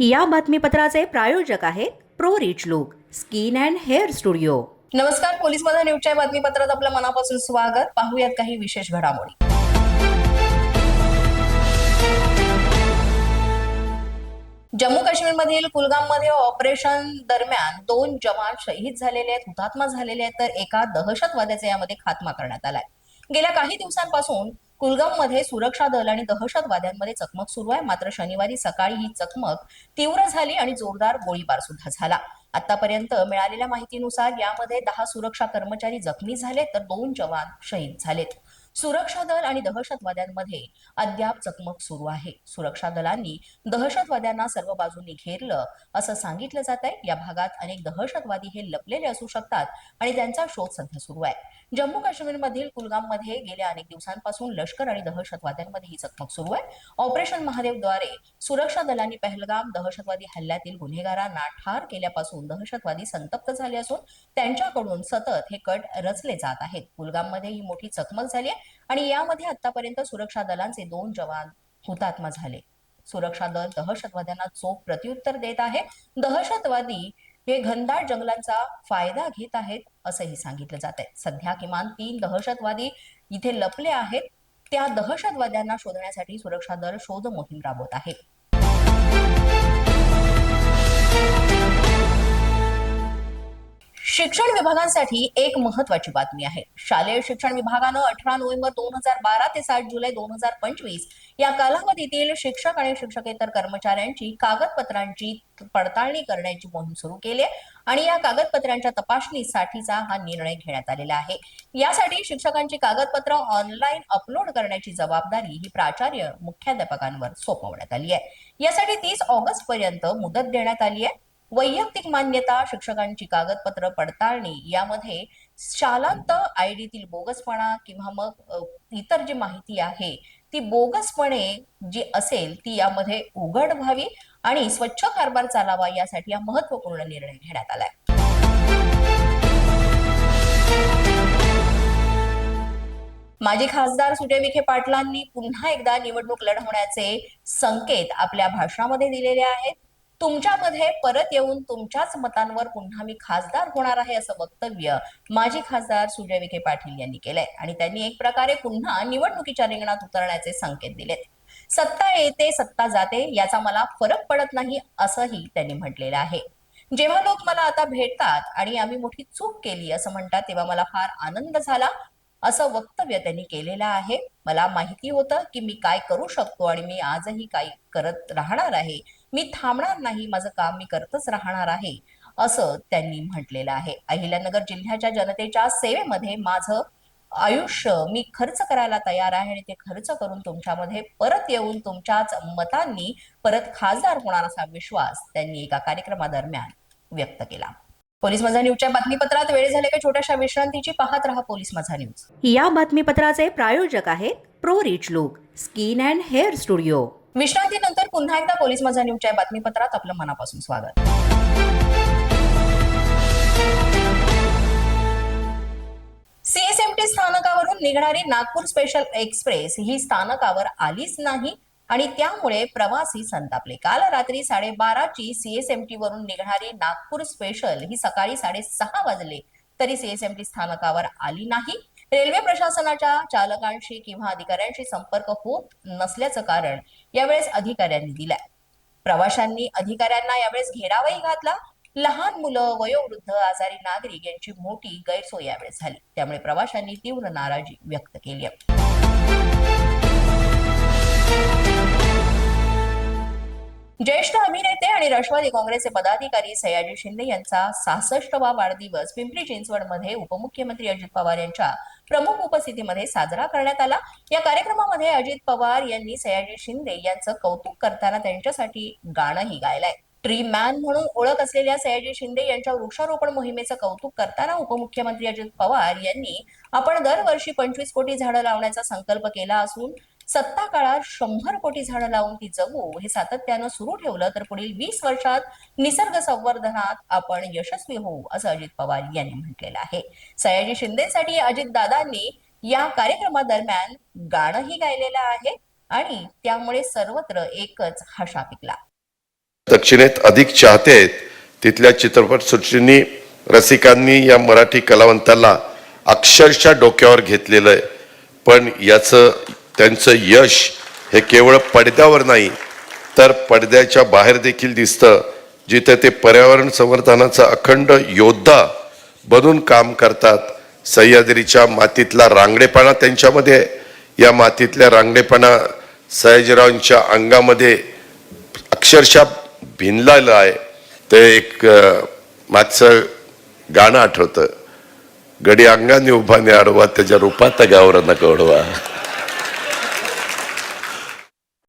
या बातमीपत्राचे प्रायोजक आहेत pro rich look skin and hair studio. नमस्कार पोलीस मधा न्यूजच्या बातमीपत्रात आपलं मनापासून स्वागत. पाहूयात काही विशेष घडामोडी. जम्मू काश्मीरमधील कुलगाममध्ये ऑपरेशन दरम्यान दोन जवान शहीद झालेले आहेत हुतात्मा झालेले आहेत तर एका दहशतवाद्याचा यामध्ये खात्मा करण्यात आलाय. गेल्या काही दिवसांपासून कुलगाममध्ये सुरक्षा दल आणि दहशतवाद्यांमध्ये चकमक सुरू आहे. मात्र शनिवारी सकाळी ही चकमक तीव्र झाली आणि जोरदार गोळीबार सुद्धा झाला. आतापर्यंत मिळालेल्या माहितीनुसार यामध्ये दहा सुरक्षा कर्मचारी जखमी झाले तर दोन जवान शहीद झालेत. सुरक्षा दल आणि दहशतवाद्यांमध्ये अद्याप चकमक सुरू आहे. सुरक्षा दलांनी दहशतवाद्यांना सर्व बाजूंनी घेरलं असं सांगितलं जात आहे. या भागात अनेक दहशतवादी हे लपलेले असू शकतात आणि त्यांचा शोध सध्या सुरू आहे. जम्मू काश्मीरमधील कुलगाममध्ये गेल्या अनेक दिवसांपासून लष्कर आणि दहशतवाद्यांमध्ये ही चकमक सुरू आहे. ऑपरेशन महादेवद्वारे सुरक्षा दलांनी पहलगाम दहशतवादी हल्ल्यातील गुन्हेगारांना ठार केल्यापासून दहशतवादी संतप्त झाले असून त्यांच्याकडून सतत हे कट रचले जात आहेत. कुलगाममध्ये ही मोठी चकमक झाली आहे. आणि यामध्ये आतापर्यंत सुरक्षा दलांचे दोन जवान हुतात्मा झाले. सुरक्षा दल दहशतवाद्यांना चोख प्रत्युत्तर देत आहे. दहशतवादी हे घनदाट जंगलांचा फायदा घेत आहेत असंही सांगितलं जात आहे सध्या किमान तीन दहशतवादी इथे लपले आहेत. त्या दहशतवाद्यांना शोधण्यासाठी सुरक्षा दल शोध मोहीम राबवत आहे. शिक्षण विभागांसाठी एक महत्वाची बातमी आहे. शालेय शिक्षण विभागानं अठरा नोव्हेंबर दोन हजार बारा ते सात जुलै दोन हजार पंचवीस या कालावधीतील शिक्षक आणि शिक्षकेतर कर्मचाऱ्यांची कागदपत्रांची पडताळणी करण्याची मोहीम सुरू केली आहे आणि या कागदपत्रांच्या तपासणीसाठीचा हा निर्णय घेण्यात आलेला आहे. यासाठी शिक्षकांची कागदपत्र ऑनलाईन अपलोड करण्याची जबाबदारी ही प्राचार्य मुख्याध्यापकांवर सोपवण्यात आली आहे. यासाठी तीस ऑगस्ट पर्यंत मुदत देण्यात आली आहे. वैयक्तिक मान्यता शिक्षकांची कागदपत्र पडताळणी यामध्ये शालांत आय डीतील बोगसपणा किंवा मग इतर जी माहिती आहे ती बोगसपणे जी असेल ती यामध्ये उघड व्हावी आणि स्वच्छ कारभार चालावा यासाठी हा महत्त्वपूर्ण निर्णय घेण्यात आलाय. माजी खासदार सुजय विखे पाटलांनी पुन्हा एकदा निवडणूक लढवण्याचे संकेत आपल्या भाषणामध्ये दिलेले आहेत. तुमच्यामध्ये परत येऊन तुमच्याच मतांवर पुन्हा मी खासदार होणार आहे असं वक्तव्य माजी खासदार सुजय विखे पाटील यांनी केलंय. आणि त्यांनी एक प्रकारे पुन्हा निवडणुकीच्या रिंगणात उतरण्याचे संकेत दिलेत. सत्ता येते सत्ता जाते याचा मला फरक पडत नाही असंही त्यांनी म्हटलेलं आहे. जेव्हा लोक मला आता भेटतात आणि आम्ही मोठी चूक केली असं म्हणतात तेव्हा मला फार आनंद झाला असं वक्तव्य त्यांनी केलेलं आहे. मला माहिती होतं की मी काय करू शकतो आणि मी आजही काय करत राहणार आहे. मी थांबणार नाही माझं काम मी करतच राहणार आहे असं त्यांनी म्हटलेलं आहे. अहिल्यानगर जिल्ह्याच्या जनतेच्या सेवेमध्ये माझं आयुष्य मी खर्च करायला तयार आहे आणि ते खर्च करून तुमच्यामध्ये परत येऊन तुमच्याच मतांनी परत खासदार होणार असा विश्वास त्यांनी एका कार्यक्रमादरम्यान व्यक्त केला. पोलीस माझा न्यूजच्या बातमीपत्रात वेळ झाले का छोट्याशा विश्रांतीची पाहत रहा पोलीस माझा न्यूज. या बातमीपत्राचे प्रायोजक आहेत pro rich look skin and hair studio. विश्रांतीनंतर पुन्हा एकदा पोलीस माझा न्यूजच्या बातमीपत्रात आपलं मनापासून स्वागत. सीएसएमटी स्थानकावरून निघणारी नागपूर स्पेशल एक्सप्रेस ही स्थानकावर आलीच नाही आणि त्यामुळे प्रवासी संतापले. काल रात्री साडेबाराची सीएसएमटी वरून निघणारी नागपूर स्पेशल ही सकाळी साडेसहा वाजले तरी सीएसएमटी स्थानकावर आली नाही. रेल्वे प्रशासनाच्या चालकांशी किंवा अधिकाऱ्यांशी संपर्क होत नसल्याचं कारण यावेळेस अधिकाऱ्यांनी दिलाय. प्रवाशांनी अधिकाऱ्यांना यावेळेस घेरावाही घातला. लहान मुलं वयोवृद्ध आजारी नागरिक यांची मोठी गैरसोय यावेळेस झाली. त्यामुळे प्रवाशांनी तीव्र नाराजी व्यक्त केली आहे. ज्येष्ठ अभिनेते राष्ट्रवादी काँग्रेसचे पदाधिकारी सयाजी शिंदे यांचा सहासष्टवा वाढदिवस. पिंपरी चिंचवडमध्ये उपमुख्यमंत्री अजित पवार यांच्या प्रमुख उपस्थितीमध्ये साजरा करण्यात आला. या कार्यक्रमामध्ये अजित पवार यांनी सयाजी शिंदे यांचं कौतुक करताना त्यांच्यासाठी गाणंही गायलंय. ट्री मॅन म्हणून ओळख असलेल्या सयाजी शिंदे यांच्या वृक्षारोपण मोहिमेचं कौतुक करताना उपमुख्यमंत्री अजित पवार यांनी आपण दरवर्षी पंचवीस कोटी झाडं लावण्याचा संकल्प केला असून सत्ता काळात शंभर कोटी झाडं लावून ती जगू हे सातत्यानं सुरू ठेवलं तर पुढील वीस वर्षात निसर्ग संवर्धनात आपण यशस्वी होऊ असं अजित पवार यांनी म्हटलेलं आहे. सयाजी शिंदेसाठी अजित दादांनी या कार्यक्रमादरम्यान गाणंही गायलेलं आहे आणि त्यामुळे सर्वत्र एकच हशा पिकला. दक्षिणेत अधिक चाहते आहेत. तिथल्या चित्रपटसृष्टींनी रसिकांनी या मराठी कलावंताला अक्षरशः डोक्यावर घेतलेलं आहे. पण याचं त्यांचं यश हे केवळ पडद्यावर नाही तर पडद्याच्या बाहेर देखील दिसतं जिथे ते पर्यावरण संवर्धनाचा अखंड योद्धा बनून काम करतात. सह्याद्रीच्या मातीतला रांगडेपणा त्यांच्यामध्ये या मातीतल्या रांगडेपणा सयाजीरावांच्या अंगामध्ये अक्षरशः भिनलेलं आहे. ते एक मागचं गाणं आठवतं. गडी अंगाने उभाने आडवा त्याच्या रूपात गावरांना न कळवा